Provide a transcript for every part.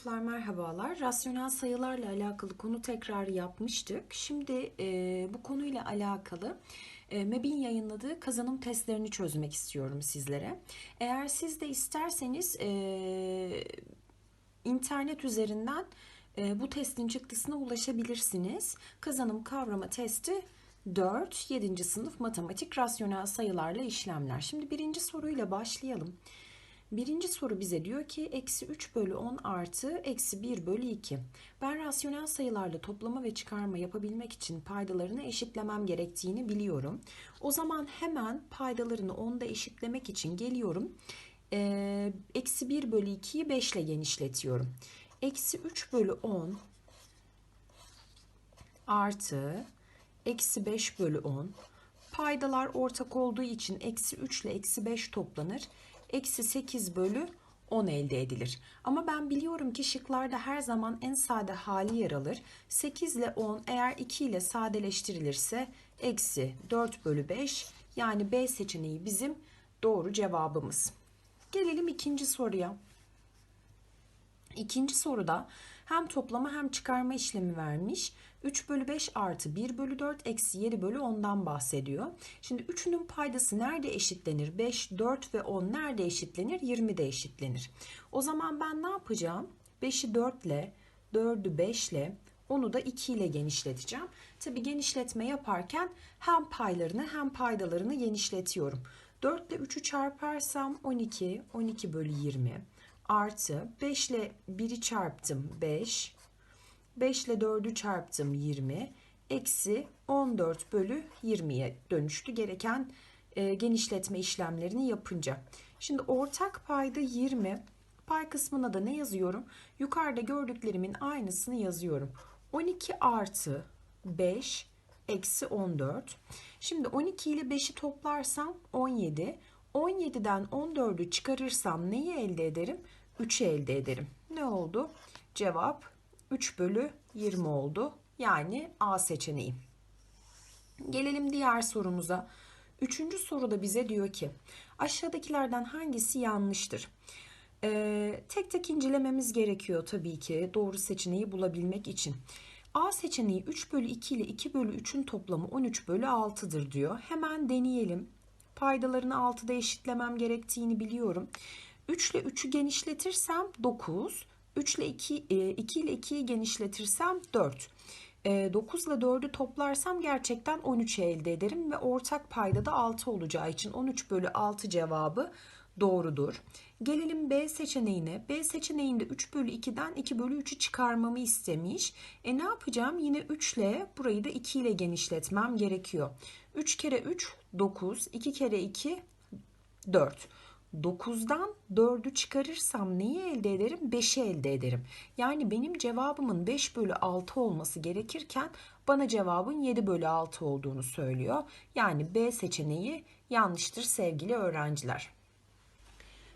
sınıflar merhabalar. Rasyonel sayılarla alakalı konu tekrarı yapmıştık. Şimdi e, bu konuyla alakalı e, MEB'in yayınladığı kazanım testlerini çözmek istiyorum sizlere. Eğer siz de isterseniz e, internet üzerinden e, bu testin çıktısına ulaşabilirsiniz. Kazanım kavrama testi 4, 7. sınıf matematik rasyonel sayılarla işlemler. Şimdi birinci soruyla başlayalım. Birinci soru bize diyor ki eksi 3 bölü 10 artı eksi 1 bölü 2. Ben rasyonel sayılarla toplama ve çıkarma yapabilmek için paydalarını eşitlemem gerektiğini biliyorum. O zaman hemen paydalarını 10'da eşitlemek için geliyorum. Ee, eksi 1 bölü 2'yi 5 ile genişletiyorum. Eksi 3 bölü 10 artı eksi 5 bölü 10. Paydalar ortak olduğu için eksi 3 ile eksi 5 toplanır eksi 8 bölü 10 elde edilir. Ama ben biliyorum ki şıklarda her zaman en sade hali yer alır. 8 ile 10 eğer 2 ile sadeleştirilirse eksi 4 bölü 5 yani B seçeneği bizim doğru cevabımız. Gelelim ikinci soruya. İkinci soruda hem toplama hem çıkarma işlemi vermiş. 3 bölü 5 artı 1 bölü 4 eksi 7 bölü 10'dan bahsediyor. Şimdi 3'ünün paydası nerede eşitlenir? 5, 4 ve 10 nerede eşitlenir? 20 de eşitlenir. O zaman ben ne yapacağım? 5'i 4 ile, 4'ü 5 ile, 10'u da 2 ile genişleteceğim. Tabi genişletme yaparken hem paylarını hem paydalarını genişletiyorum. 4 ile 3'ü çarparsam 12, 12 bölü 20 artı 5 ile 1'i çarptım 5, 5 ile 4'ü çarptım 20, eksi 14 bölü 20'ye dönüştü gereken e, genişletme işlemlerini yapınca. Şimdi ortak payda 20, pay kısmına da ne yazıyorum? Yukarıda gördüklerimin aynısını yazıyorum. 12 artı 5 eksi 14. Şimdi 12 ile 5'i toplarsam 17. 17'den 14'ü çıkarırsam neyi elde ederim? 3'ü elde ederim. Ne oldu? Cevap 3 bölü 20 oldu. Yani A seçeneği. Gelelim diğer sorumuza. Üçüncü soruda bize diyor ki aşağıdakilerden hangisi yanlıştır? Ee, tek tek incelememiz gerekiyor tabii ki doğru seçeneği bulabilmek için. A seçeneği 3 bölü 2 ile 2 bölü 3'ün toplamı 13 bölü 6'dır diyor. Hemen deneyelim. Paydalarını 6'da eşitlemem gerektiğini biliyorum. 3 ile 3'ü genişletirsem 9. 3 ile 2, 2 ile 2'yi genişletirsem 4. 9 ile 4'ü toplarsam gerçekten 13 elde ederim ve ortak payda da 6 olacağı için 13 bölü 6 cevabı doğrudur. Gelelim B seçeneğine. B seçeneğinde 3 bölü 2'den 2 bölü 3'ü çıkarmamı istemiş. E ne yapacağım? Yine 3 ile burayı da 2 ile genişletmem gerekiyor. 3 kere 3 9, 2 kere 2 4. 9'dan 4'ü çıkarırsam neyi elde ederim? 5'i elde ederim. Yani benim cevabımın 5 bölü 6 olması gerekirken bana cevabın 7 bölü 6 olduğunu söylüyor. Yani B seçeneği yanlıştır sevgili öğrenciler.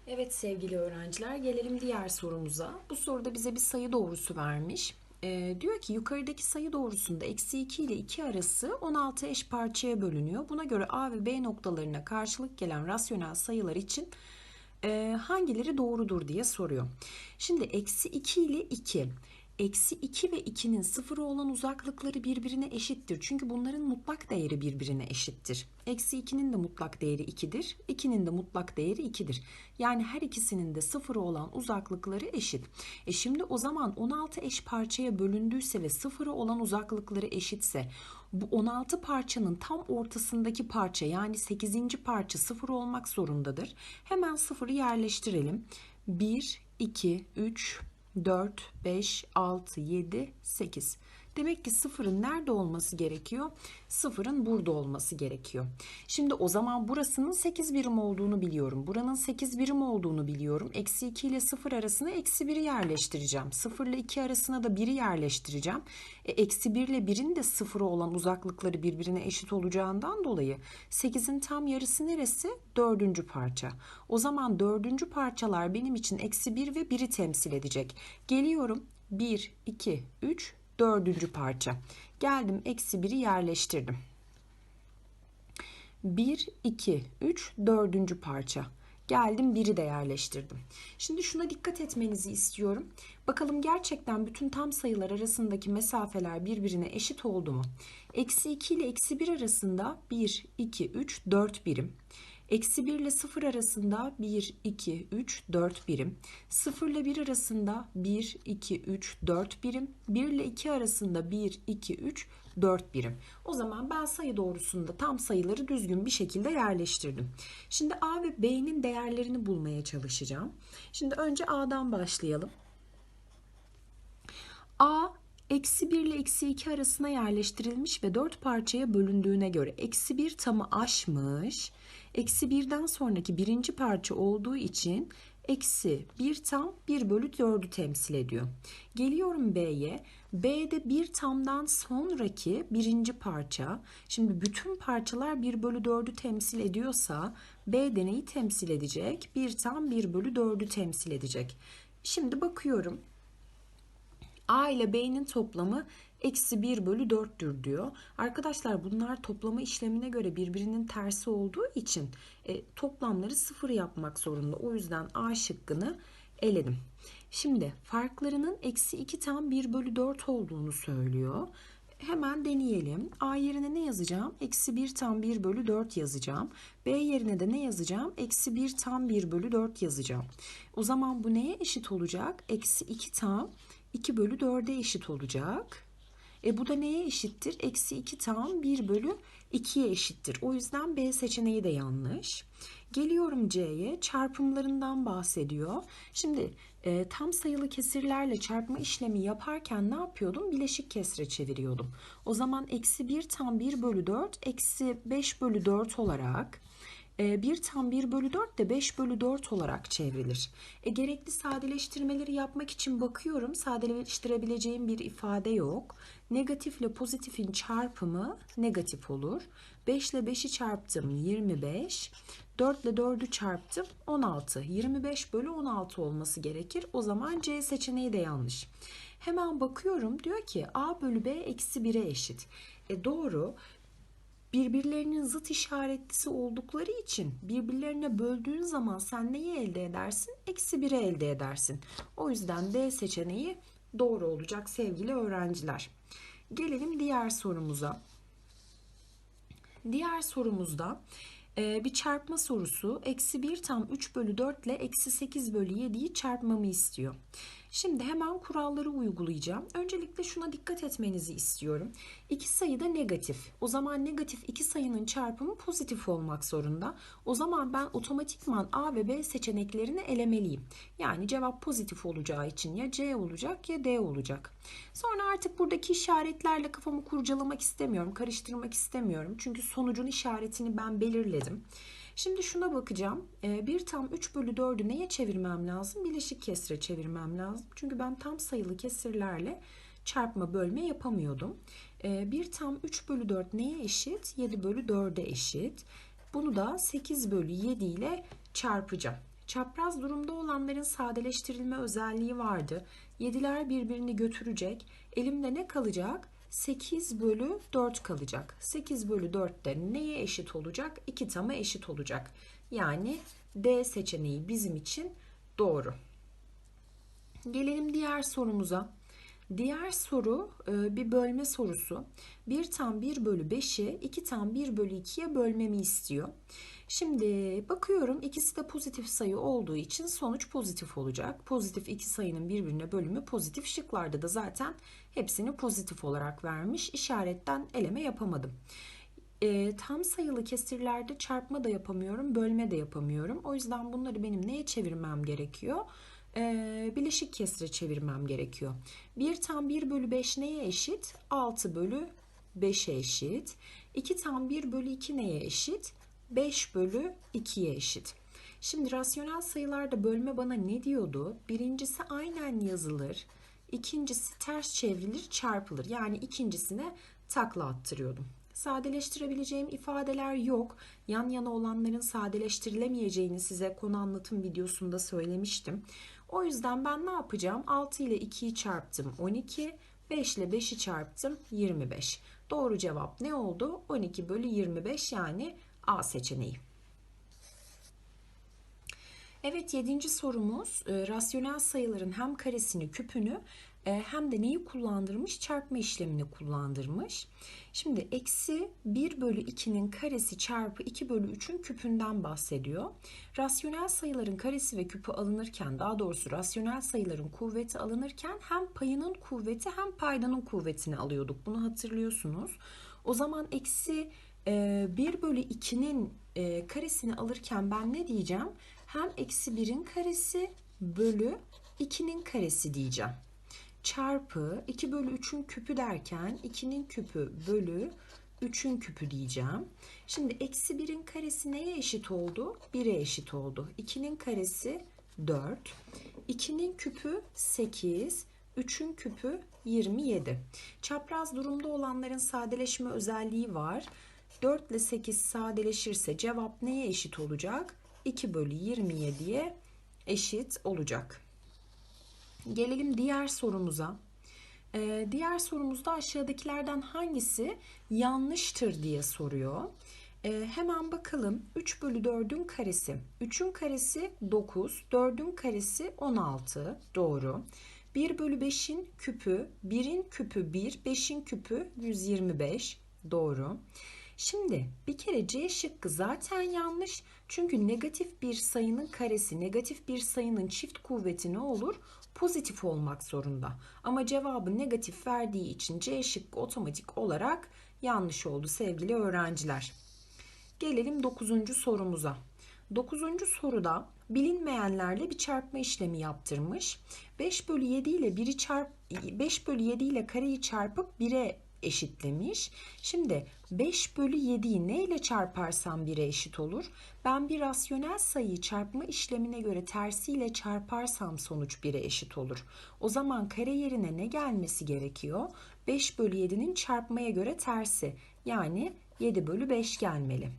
Evet sevgili öğrenciler gelelim diğer sorumuza. Bu soruda bize bir sayı doğrusu vermiş. Ee, diyor ki yukarıdaki sayı doğrusunda eksi 2 ile 2 arası 16 eş parçaya bölünüyor. Buna göre A ve B noktalarına karşılık gelen rasyonel sayılar için e, hangileri doğrudur diye soruyor. Şimdi eksi 2 ile 2 Eksi 2 ve 2'nin sıfıra olan uzaklıkları birbirine eşittir. Çünkü bunların mutlak değeri birbirine eşittir. Eksi 2'nin de mutlak değeri 2'dir. 2'nin de mutlak değeri 2'dir. Yani her ikisinin de sıfıra olan uzaklıkları eşit. E şimdi o zaman 16 eş parçaya bölündüyse ve sıfıra olan uzaklıkları eşitse bu 16 parçanın tam ortasındaki parça yani 8. parça sıfır olmak zorundadır. Hemen sıfırı yerleştirelim. 1, 2, 3, 4, 5, 6, 7, 8. Demek ki sıfırın nerede olması gerekiyor? Sıfırın burada olması gerekiyor. Şimdi o zaman burasının 8 birim olduğunu biliyorum. Buranın 8 birim olduğunu biliyorum. Eksi 2 ile 0 arasına eksi 1'i yerleştireceğim. 0 ile 2 arasına da 1'i yerleştireceğim. E, eksi 1 ile 1'in de 0'a olan uzaklıkları birbirine eşit olacağından dolayı 8'in tam yarısı neresi? Dördüncü parça. O zaman dördüncü parçalar benim için eksi 1 ve 1'i temsil edecek. Geliyorum 1, 2, 3, dördüncü parça. Geldim eksi 1'i yerleştirdim. 1, 2, 3 dördüncü parça. Geldim 1'i de yerleştirdim. Şimdi şuna dikkat etmenizi istiyorum. Bakalım gerçekten bütün tam sayılar arasındaki mesafeler birbirine eşit oldu mu? Eksi 2 ile eksi 1 arasında 1, 2, 3, 4 birim. Eksi 1 ile 0 arasında 1, 2, 3, 4 birim. 0 ile 1 arasında 1, 2, 3, 4 birim. 1 ile 2 arasında 1, 2, 3, 4 birim. O zaman ben sayı doğrusunda tam sayıları düzgün bir şekilde yerleştirdim. Şimdi A ve B'nin değerlerini bulmaya çalışacağım. Şimdi önce A'dan başlayalım. A eksi 1 ile eksi 2 arasına yerleştirilmiş ve 4 parçaya bölündüğüne göre eksi 1 tamı aşmış. Eksi 1'den sonraki birinci parça olduğu için eksi 1 tam 1 bölü 4'ü temsil ediyor. Geliyorum B'ye. B'de 1 tamdan sonraki birinci parça. Şimdi bütün parçalar 1 bölü 4'ü temsil ediyorsa B de neyi temsil edecek? 1 tam 1 bölü 4'ü temsil edecek. Şimdi bakıyorum. A ile B'nin toplamı eksi 1 bölü 4'tür diyor. Arkadaşlar bunlar toplama işlemine göre birbirinin tersi olduğu için e, toplamları sıfır yapmak zorunda. O yüzden A şıkkını eledim. Şimdi farklarının eksi 2 tam 1 bölü 4 olduğunu söylüyor. Hemen deneyelim. A yerine ne yazacağım? Eksi 1 tam 1 bölü 4 yazacağım. B yerine de ne yazacağım? Eksi 1 tam 1 bölü 4 yazacağım. O zaman bu neye eşit olacak? Eksi 2 tam 2 bölü 4'e eşit olacak. E bu da neye eşittir? Eksi 2 tam 1 bölü 2'ye eşittir. O yüzden B seçeneği de yanlış. Geliyorum C'ye. Çarpımlarından bahsediyor. Şimdi e, tam sayılı kesirlerle çarpma işlemi yaparken ne yapıyordum? Bileşik kesre çeviriyordum. O zaman eksi 1 tam 1 bölü 4 eksi 5 bölü 4 olarak 1 e, tam 1 bölü 4 de 5 bölü 4 olarak çevrilir. E, gerekli sadeleştirmeleri yapmak için bakıyorum. Sadeleştirebileceğim bir ifade yok. Negatif ile pozitifin çarpımı negatif olur. 5 ile 5'i çarptım 25. 4 ile 4'ü çarptım 16. 25 bölü 16 olması gerekir. O zaman C seçeneği de yanlış. Hemen bakıyorum diyor ki A bölü B eksi 1'e eşit. E doğru birbirlerinin zıt işaretlisi oldukları için birbirlerine böldüğün zaman sen neyi elde edersin? Eksi 1'i elde edersin. O yüzden D seçeneği doğru olacak sevgili öğrenciler. Gelelim diğer sorumuza. Diğer sorumuzda e, bir çarpma sorusu. Eksi 1 tam 3 bölü 4 ile eksi 8 bölü 7'yi çarpmamı istiyor. Şimdi hemen kuralları uygulayacağım. Öncelikle şuna dikkat etmenizi istiyorum. İki sayı da negatif. O zaman negatif iki sayının çarpımı pozitif olmak zorunda. O zaman ben otomatikman A ve B seçeneklerini elemeliyim. Yani cevap pozitif olacağı için ya C olacak ya D olacak. Sonra artık buradaki işaretlerle kafamı kurcalamak istemiyorum, karıştırmak istemiyorum. Çünkü sonucun işaretini ben belirledim. Şimdi şuna bakacağım. 1 ee, tam 3 bölü 4'ü neye çevirmem lazım? Bileşik kesire çevirmem lazım. Çünkü ben tam sayılı kesirlerle çarpma bölme yapamıyordum. 1 ee, tam 3 bölü 4 neye eşit? 7 bölü 4'e eşit. Bunu da 8 bölü 7 ile çarpacağım. Çapraz durumda olanların sadeleştirilme özelliği vardı. 7'ler birbirini götürecek. Elimde ne kalacak? 8 bölü 4 kalacak. 8 bölü 4 de neye eşit olacak? 2 tama eşit olacak. Yani D seçeneği bizim için doğru. Gelelim diğer sorumuza. Diğer soru e, bir bölme sorusu. 1 tam 1 bölü 5'i 2 tam 1 bölü 2'ye bölmemi istiyor. Şimdi bakıyorum ikisi de pozitif sayı olduğu için sonuç pozitif olacak. Pozitif iki sayının birbirine bölümü pozitif. Şıklarda da zaten hepsini pozitif olarak vermiş. İşaretten eleme yapamadım. E, tam sayılı kesirlerde çarpma da yapamıyorum, bölme de yapamıyorum. O yüzden bunları benim neye çevirmem gerekiyor? E, bileşik kesire çevirmem gerekiyor. 1 tam 1 bölü 5 neye eşit? 6 bölü 5'e eşit. 2 tam 1 bölü 2 neye eşit? 5 bölü 2'ye eşit. Şimdi rasyonel sayılarda bölme bana ne diyordu? Birincisi aynen yazılır. İkincisi ters çevrilir, çarpılır. Yani ikincisine takla attırıyordum. Sadeleştirebileceğim ifadeler yok. Yan yana olanların sadeleştirilemeyeceğini size konu anlatım videosunda söylemiştim. O yüzden ben ne yapacağım? 6 ile 2'yi çarptım 12, 5 ile 5'i çarptım 25. Doğru cevap ne oldu? 12 bölü 25 yani A seçeneği. Evet yedinci sorumuz e, rasyonel sayıların hem karesini küpünü hem de neyi kullandırmış? Çarpma işlemini kullandırmış. Şimdi eksi 1 bölü 2'nin karesi çarpı 2 bölü 3'ün küpünden bahsediyor. Rasyonel sayıların karesi ve küpü alınırken daha doğrusu rasyonel sayıların kuvveti alınırken hem payının kuvveti hem paydanın kuvvetini alıyorduk. Bunu hatırlıyorsunuz. O zaman eksi 1 bölü 2'nin e, karesini alırken ben ne diyeceğim? Hem eksi 1'in karesi bölü 2'nin karesi diyeceğim. Çarpı 2 bölü 3'ün küpü derken 2'nin küpü bölü 3'ün küpü diyeceğim. Şimdi eksi 1'in karesi neye eşit oldu? 1'e eşit oldu. 2'nin karesi 4. 2'nin küpü 8. 3'ün küpü 27. Çapraz durumda olanların sadeleşme özelliği var. 4 ile 8 sadeleşirse cevap neye eşit olacak? 2 bölü 27'ye eşit olacak. Gelelim diğer sorumuza. Ee, diğer sorumuzda aşağıdakilerden hangisi yanlıştır diye soruyor. Ee, hemen bakalım 3 bölü 4'ün karesi. 3'ün karesi 9, 4'ün karesi 16 doğru. 1 bölü 5'in küpü, 1'in küpü 1, 5'in küpü 125 doğru. Şimdi bir kere C şıkkı zaten yanlış. Çünkü negatif bir sayının karesi, negatif bir sayının çift kuvveti ne olur? Pozitif olmak zorunda. Ama cevabı negatif verdiği için C şıkkı otomatik olarak yanlış oldu sevgili öğrenciler. Gelelim 9. sorumuza. 9. soruda bilinmeyenlerle bir çarpma işlemi yaptırmış. 5 bölü 7 ile 1'i çarp 5 bölü 7 ile kareyi çarpıp 1'e eşitlemiş. Şimdi 5 bölü 7'yi ne ile çarparsam 1'e eşit olur? Ben bir rasyonel sayıyı çarpma işlemine göre tersiyle çarparsam sonuç 1'e eşit olur. O zaman kare yerine ne gelmesi gerekiyor? 5 bölü 7'nin çarpmaya göre tersi yani 7 bölü 5 gelmeli.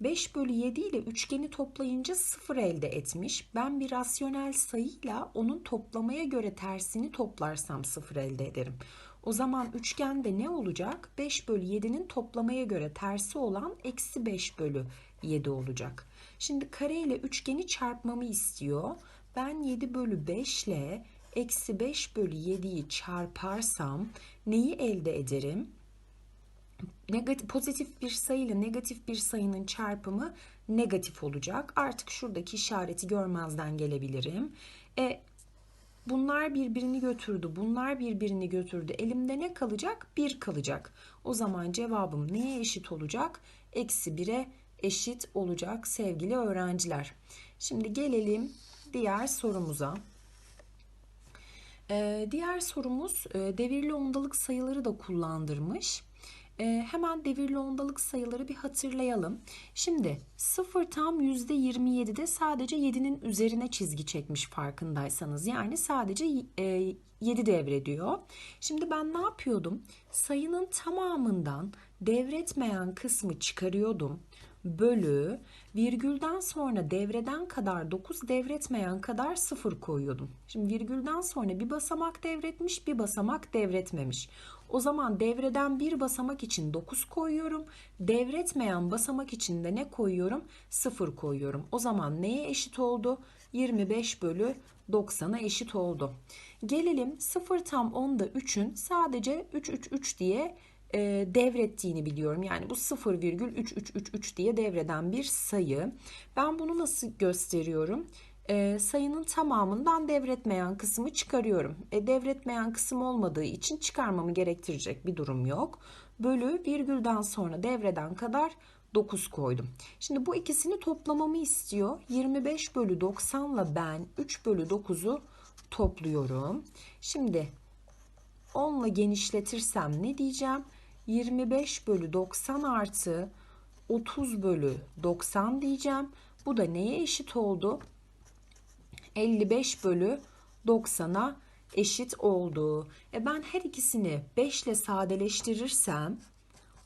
5 bölü 7 ile üçgeni toplayınca 0 elde etmiş. Ben bir rasyonel sayıyla onun toplamaya göre tersini toplarsam 0 elde ederim. O zaman üçgende ne olacak? 5 bölü 7'nin toplamaya göre tersi olan eksi 5 bölü 7 olacak. Şimdi kare ile üçgeni çarpmamı istiyor. Ben 7 bölü 5 ile eksi 5 bölü 7'yi çarparsam neyi elde ederim? Negatif, pozitif bir sayı ile negatif bir sayının çarpımı negatif olacak. Artık şuradaki işareti görmezden gelebilirim. E, Bunlar birbirini götürdü, bunlar birbirini götürdü. Elimde ne kalacak? 1 kalacak. O zaman cevabım neye eşit olacak? Eksi 1'e eşit olacak sevgili öğrenciler. Şimdi gelelim diğer sorumuza. Ee, diğer sorumuz e, devirli ondalık sayıları da kullandırmış. E, hemen devirli ondalık sayıları bir hatırlayalım. Şimdi 0 tam %27'de sadece 7'nin üzerine çizgi çekmiş farkındaysanız. Yani sadece e, 7 devrediyor. Şimdi ben ne yapıyordum? Sayının tamamından devretmeyen kısmı çıkarıyordum. Bölü virgülden sonra devreden kadar 9 devretmeyen kadar 0 koyuyordum. Şimdi virgülden sonra bir basamak devretmiş bir basamak devretmemiş. O zaman devreden bir basamak için 9 koyuyorum. Devretmeyen basamak için de ne koyuyorum? 0 koyuyorum. O zaman neye eşit oldu? 25 bölü 90'a eşit oldu. Gelelim 0 tam 10'da 3'ün sadece 3 3 3 diye e, devrettiğini biliyorum. Yani bu 0,3333 diye devreden bir sayı. Ben bunu nasıl gösteriyorum? e, sayının tamamından devretmeyen kısmı çıkarıyorum. E, devretmeyen kısım olmadığı için çıkarmamı gerektirecek bir durum yok. Bölü virgülden sonra devreden kadar 9 koydum. Şimdi bu ikisini toplamamı istiyor. 25 bölü 90 ile ben 3 bölü 9'u topluyorum. Şimdi 10 ile genişletirsem ne diyeceğim? 25 bölü 90 artı 30 bölü 90 diyeceğim. Bu da neye eşit oldu? 55 bölü 90'a eşit oldu. E ben her ikisini 5 ile sadeleştirirsem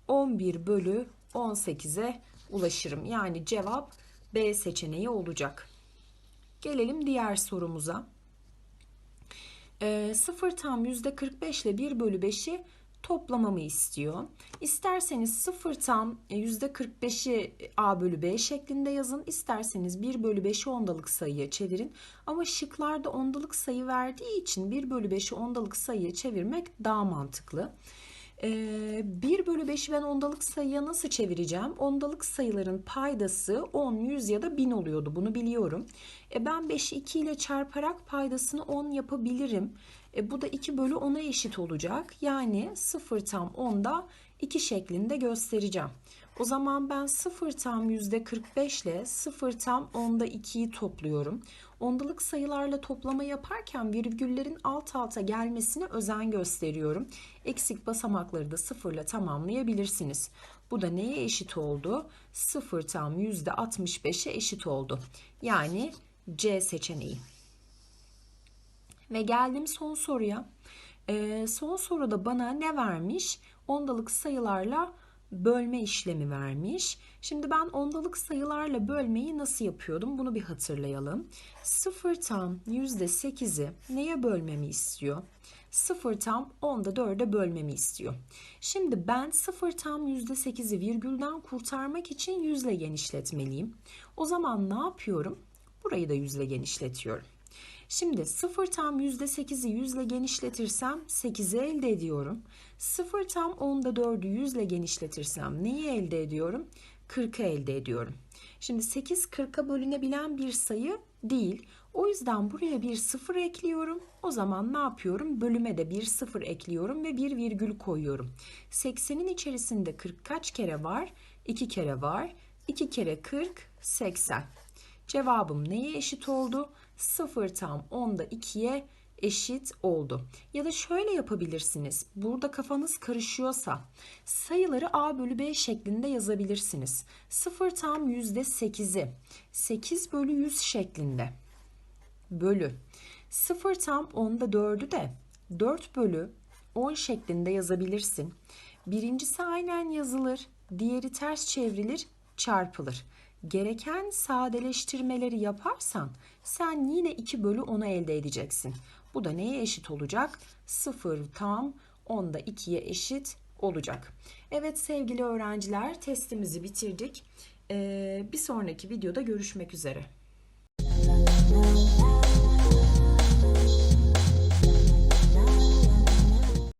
11 bölü 18'e ulaşırım. Yani cevap B seçeneği olacak. Gelelim diğer sorumuza. E, 0 tam %45 ile 1 bölü 5'i toplamamı istiyor. İsterseniz 0 tam e, %45'i A bölü B şeklinde yazın. İsterseniz 1 bölü 5'i ondalık sayıya çevirin. Ama şıklarda ondalık sayı verdiği için 1 bölü 5'i ondalık sayıya çevirmek daha mantıklı. Ee, 1 bölü 5'i ben ondalık sayıya nasıl çevireceğim? Ondalık sayıların paydası 10, 100 ya da 1000 oluyordu. Bunu biliyorum. E ben 5'i 2 ile çarparak paydasını 10 yapabilirim. E bu da 2 bölü 10'a eşit olacak. Yani 0 tam 10'da 2 şeklinde göstereceğim. O zaman ben 0 tam %45 ile 0 tam 10'da 2'yi topluyorum. Ondalık sayılarla toplama yaparken virgüllerin alt alta gelmesine özen gösteriyorum. Eksik basamakları da sıfırla tamamlayabilirsiniz. Bu da neye eşit oldu? 0 tam %65'e eşit oldu. Yani C seçeneği. Ve geldim son soruya. Ee, son soruda bana ne vermiş? Ondalık sayılarla bölme işlemi vermiş. Şimdi ben ondalık sayılarla bölmeyi nasıl yapıyordum? Bunu bir hatırlayalım. 0 tam %8'i neye bölmemi istiyor? 0 tam 10'da 4'e bölmemi istiyor. Şimdi ben 0 tam %8'i virgülden kurtarmak için 100 ile genişletmeliyim. O zaman ne yapıyorum? Burayı da 100 ile genişletiyorum. Şimdi 0 tam %8'i 100 ile genişletirsem 8'i elde ediyorum. 0 tam 10'da 4'ü 100 ile genişletirsem neyi elde ediyorum? 40'ı elde ediyorum. Şimdi 8 40'a bölünebilen bir sayı değil. O yüzden buraya bir sıfır ekliyorum. O zaman ne yapıyorum? Bölüme de bir sıfır ekliyorum ve bir virgül koyuyorum. 80'in içerisinde 40 kaç kere var? 2 kere var. 2 kere 40 80. Cevabım neye eşit oldu? 0 tam 10'da 2'ye eşit oldu. Ya da şöyle yapabilirsiniz. Burada kafanız karışıyorsa sayıları A bölü B şeklinde yazabilirsiniz. 0 tam %8'i 8 bölü 100 şeklinde bölü 0 tam 10'da 4'ü de 4 bölü 10 şeklinde yazabilirsin. Birincisi aynen yazılır, diğeri ters çevrilir, çarpılır. Gereken sadeleştirmeleri yaparsan sen yine 2 bölü 10'u elde edeceksin. Bu da neye eşit olacak? 0 tam 10'da 2'ye eşit olacak. Evet sevgili öğrenciler testimizi bitirdik. Ee, bir sonraki videoda görüşmek üzere.